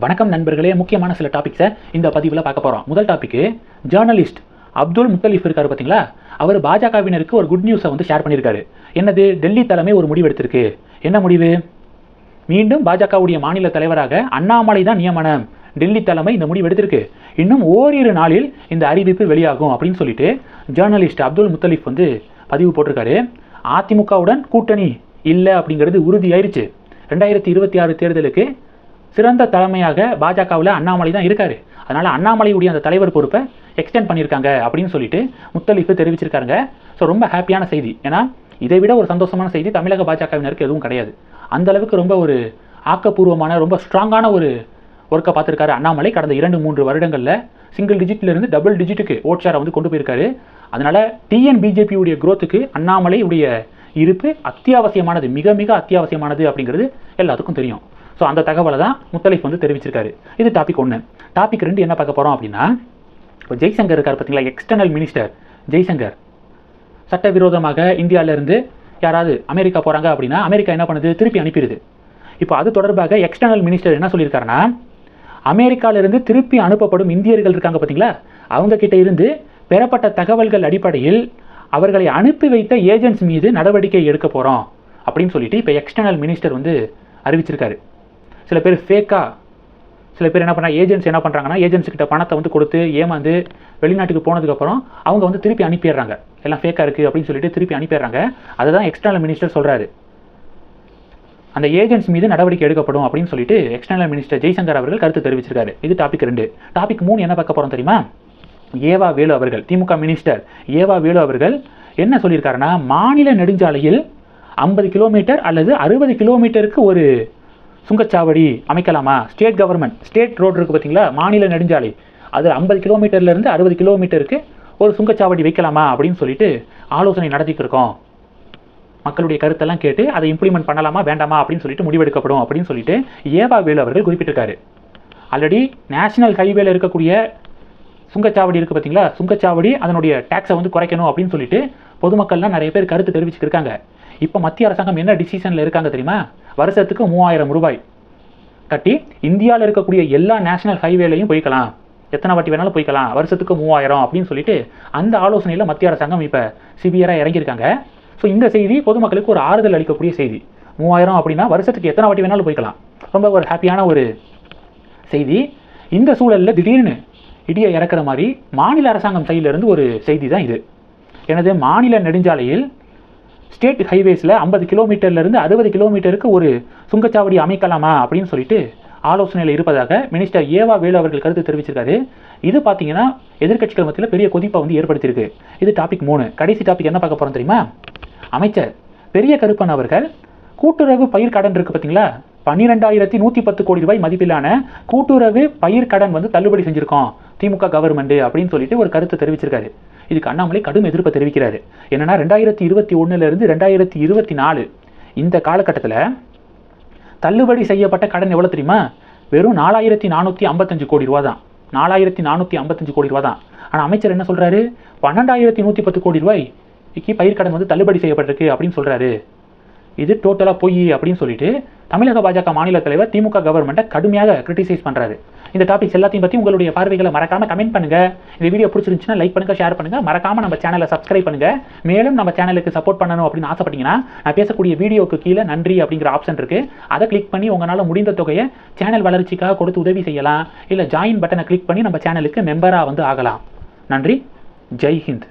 வணக்கம் நண்பர்களே முக்கியமான சில டாபிக்ஸை இந்த பதிவில் பார்க்க போகிறோம் முதல் டாபிக்கு ஜேர்னலிஸ்ட் அப்துல் முத்தலிஃப் இருக்காரு பார்த்தீங்களா அவர் பாஜகவினருக்கு ஒரு குட் நியூஸை வந்து ஷேர் பண்ணியிருக்காரு என்னது டெல்லி தலைமை ஒரு முடிவு எடுத்திருக்கு. என்ன முடிவு? மீண்டும் பாஜகவுடைய மாநில தலைவராக அண்ணாமலை தான் நியமனம். டெல்லி தலைமை இந்த முடிவு எடுத்திருக்கு. இன்னும் ஓரிரு நாளில் இந்த அறிவிப்பு வெளியாகும் அப்படின்னு சொல்லிட்டு ஜேர்னலிஸ்ட் அப்துல் முத்தலிஃப் வந்து பதிவு போட்டிருக்காரு. அதிமுகவுடன் கூட்டணி இல்லை அப்படிங்கிறது உறுதியாயிருச்சு. ரெண்டாயிரத்தி இருபத்தி ஆறு தேர்தலுக்கு சிறந்த தலைமையாக பாஜகவில் அண்ணாமலை தான் இருக்காரு. அதனால் அண்ணாமலையுடைய அந்த தலைவர் பொறுப்பை எக்ஸ்டெண்ட் பண்ணியிருக்காங்க அப்படின்னு சொல்லிட்டு முத்தலீஃபு தெரிவிச்சிருக்காங்க ஸோ ரொம்ப ஹாப்பியான செய்தி. ஏன்னா இதை விட ஒரு சந்தோஷமான செய்தி தமிழக பாஜகவினருக்கு எதுவும் கிடையாது. அந்த அளவுக்கு ரொம்ப ஒரு ஆக்கப்பூர்வமான ரொம்ப ஸ்ட்ராங்கான ஒரு ஒர்க்கை பார்த்துருக்காரு அண்ணாமலை. கடந்த இரண்டு மூன்று வருடங்களில் சிங்கிள் டிஜிட்லேருந்து டபுள் டிஜிட்டுக்கு ஓட் ஷேரை வந்து கொண்டு போயிருக்காரு. அதனால் டிஎன் பிஜேபியுடைய குரோத்துக்கு அண்ணாமலை உடைய இருப்பு அத்தியாவசியமானது மிக மிக அத்தியாவசியமானது அப்படிங்கிறது எல்லாத்துக்கும் தெரியும். ஸோ அந்த தகவலை தான் முத்தலைஃப் வந்து தெரிவிச்சிருக்காரு. இது டாபிக் ஒன்று டாபிக் ரெண்டு என்ன பார்க்க போகிறோம் அப்படின்னா இப்போ ஜெய்சங்கர் இருக்கார் பார்த்தீங்களா? External minister Jaishankar. சட்டவிரோதமாக இந்தியாவிலேருந்து யாராவது அமெரிக்கா போகிறாங்க அப்படின்னா அமெரிக்கா என்ன பண்ணுது? திருப்பி அனுப்பிடுது. இப்போ அது தொடர்பாக எக்ஸ்டர்னல் மினிஸ்டர் என்ன சொல்லியிருக்காருன்னா அமெரிக்காவிலிருந்து திருப்பி அனுப்பப்படும் இந்தியர்கள் இருக்காங்க பார்த்தீங்களா? அவங்க கிட்ட இருந்து பெறப்பட்ட தகவல்கள் அடிப்படையில் அவர்களை அனுப்பி வைத்த ஏஜென்ட்ஸ் மீது நடவடிக்கை எடுக்க போகிறோம் அப்படின்னு சொல்லிட்டு இப்போ எக்ஸ்டர்னல் மினிஸ்டர் வந்து அறிவிச்சிருக்காரு. சில பேர் ஃபேக்காக சில பேர் என்ன பண்ணுறாங்க ஏஜென்ட்ஸ் என்ன பண்ணுறாங்கன்னா ஏஜென்ட்ஸ் கிட்ட பணத்தை வந்து கொடுத்து ஏமாந்து வெளிநாட்டுக்கு போனதுக்கப்புறம் அவங்க வந்து திருப்பி அனுப்பிடுறாங்க. எல்லாம் ஃபேக்காக இருக்குது அப்படின்னு சொல்லிட்டு திருப்பி அனுப்பிடுறாங்க. அதை தான் எக்ஸ்டர்னல் மினிஸ்டர் சொல்கிறாரு அந்த ஏஜென்ட்ஸ் மீது நடவடிக்கை எடுக்கப்படும் அப்படின்னு சொல்லிட்டு எக்ஸ்டர்னல் மினிஸ்டர் ஜெய்சங்கர் அவர்கள் கருத்து தெரிவிச்சிருக்காரு. இது டாபிக் ரெண்டு. டாபிக் மூணு என்ன பார்க்க போகிறோம் தெரியுமா? ஏவா வேலு அவர்கள் திமுக மினிஸ்டர் ஏவா வேலு அவர்கள் என்ன சொல்லியிருக்காருன்னா மாநில நெடுஞ்சாலையில் ஐம்பது கிலோமீட்டர் அல்லது அறுபது கிலோமீட்டருக்கு ஒரு சுங்கச்சாவடி அமைக்கலாமா? ஸ்டேட் கவர்மெண்ட் ஸ்டேட் ரோடு இருக்குது பார்த்தீங்களா மாநில நெடுஞ்சாலை. அது ஐம்பது கிலோமீட்டர்லேருந்து அறுபது கிலோமீட்டருக்கு ஒரு சுங்கச்சாவடி வைக்கலாமா அப்படின்னு சொல்லிட்டு ஆலோசனை நடத்திட்டு இருக்கோம். மக்களுடைய கருத்தெல்லாம் கேட்டு அதை இம்ப்ளிமெண்ட் பண்ணலாமா வேண்டாமா அப்படின்னு சொல்லிட்டு முடிவெடுக்கப்படும் அப்படின்னு சொல்லிட்டு ஏவா வேலு அவர்கள் குறிப்பிட்டிருக்காரு. ஆல்ரெடி நேஷனல் ஹைவேல இருக்கக்கூடிய சுங்கச்சாவடி இருக்குது பார்த்தீங்களா சுங்கச்சாவடி அதனுடைய டேக்ஸை வந்து குறைக்கணும் அப்படின்னு சொல்லிட்டு பொதுமக்கள்லாம் நிறைய பேர் கருத்து தெரிவிச்சிருக்காங்க இப்போ மத்திய அரசாங்கம் என்ன டிசிஷனில் இருக்காங்க தெரியுமா? வருஷத்துக்கு மூவாயிரம் ரூபாய் கட்டி இந்தியாவில் இருக்கக்கூடிய எல்லா நேஷனல் ஹைவேலையும் போய்க்கலாம். எத்தனை வாட்டி வேணாலும் போய்க்கலாம். வருஷத்துக்கு மூவாயிரம் அப்படின்னு சொல்லிட்டு அந்த ஆலோசனையில் மத்திய அரசாங்கம் இப்போ சிவியராக இறங்கியிருக்காங்க. ஸோ இந்த செய்தி பொதுமக்களுக்கு ஒரு ஆறுதல் அளிக்கக்கூடிய செய்தி. மூவாயிரம் அப்படின்னா வருஷத்துக்கு எத்தனை வாட்டி வேணாலும் போய்க்கலாம். ரொம்ப ஒரு ஹாப்பியான ஒரு செய்தி. இந்த சூழலில் திடீர்னு இடியை இறக்குற மாதிரி மாநில அரசாங்கம் சைடிலிருந்து ஒரு செய்தி தான் இது. எனது மாநில நெடுஞ்சாலையில் ஸ்டேட் ஹைவேஸில் ஐம்பது கிலோமீட்டர்லேருந்து அறுபது கிலோமீட்டருக்கு ஒரு சுங்கச்சாவடி அமைக்கலாமா அப்படின்னு சொல்லிட்டு ஆலோசனையில் இருப்பதாக மினிஸ்டர் ஏவா வேலு அவர்கள் கருத்து தெரிவிச்சிருக்காரு. இது பார்த்தீங்கன்னா எதிர்க்கட்சிகள் மத்தியில் பெரிய கொதிப்பை வந்து ஏற்படுத்தியிருக்கு. இது டாபிக் மூணு. கடைசி டாபிக் என்ன பார்க்க போகிறோம் தெரியுமா? அமைச்சர் பெரிய கருப்பன் அவர்கள் கூட்டுறவு பயிர் கடன் இருக்கு பார்த்தீங்களா பன்னிரெண்டாயிரத்தி நூற்றி பத்து கோடி ரூபாய் மதிப்பிலான கூட்டுறவு பயிர் கடன் வந்து தள்ளுபடி செஞ்சுருக்கோம். திமுக கவர்மெண்ட் அப்படின்னு சொல்லிட்டு ஒரு கருத்து தெரிவிச்சிருக்காரு. இதுக்கு அண்ணாமலை கடும் எதிர்ப்பை தெரிவிக்கிறாரு என்னன்னா ரெண்டாயிரத்தி இருபத்தி ஒன்றுலேருந்து ரெண்டாயிரத்தி இருபத்தி நாலு இந்த காலகட்டத்தில் தள்ளுபடி செய்யப்பட்ட கடன் எவ்வளோ தெரியுமா? வெறும் நாலாயிரத்தி நானூற்றி ஐம்பத்தஞ்சு கோடி ரூபா தான் நாலாயிரத்தி நானூற்றி ஐம்பத்தஞ்சு கோடி ரூபா தான் ஆனால் அமைச்சர் என்ன சொல்கிறாரு பன்னெண்டாயிரத்தி நூற்றி பத்து கோடி ரூபாய்க்கு பயிர் கடன் வந்து தள்ளுபடி செய்யப்பட்டிருக்கு அப்படின்னு சொல்கிறாரு இது டோட்டலாக பொய் அப்படின்னு சொல்லிட்டு தமிழக பாஜக மாநில தலைவர் திமுக கவர்மெண்ட்டை கடுமையாக கிரிட்டிசைஸ் பண்ணுறாரு இந்த டாபிக்ஸ் எல்லாத்தையும் பற்றி உங்களுடைய பார்வைகளை மறக்காமல் கமெண்ட் பண்ணுங்கள் இந்த வீடியோ பிடிச்சிருந்துச்சுன்னா லைக் பண்ணுங்க ஷேர் பண்ணுங்கள் மறக்காமல் நம்ம சேனலை சப்ஸ்கிரைப் பண்ணுங்கள் மேலும் நம்ம சேனலுக்கு சப்போர்ட் பண்ணணும் அப்படின்னு ஆசைப்பட்டீங்கன்னா நான் பேசக்கூடிய வீடியோக்கு கீழே நன்றி அப்படிங்கிற ஆப்ஷன் இருக்குது அதை கிளிக் பண்ணி உங்களால் முடிந்த தொகையை சேனல் வளர்ச்சிக்காக கொடுத்து உதவி செய்யலாம். இல்லை ஜாயின் பட்டனை கிளிக் பண்ணி நம்ம சேனலுக்கு மெம்பராக வந்து ஆகலாம். நன்றி. ஜெய் ஹிந்த்.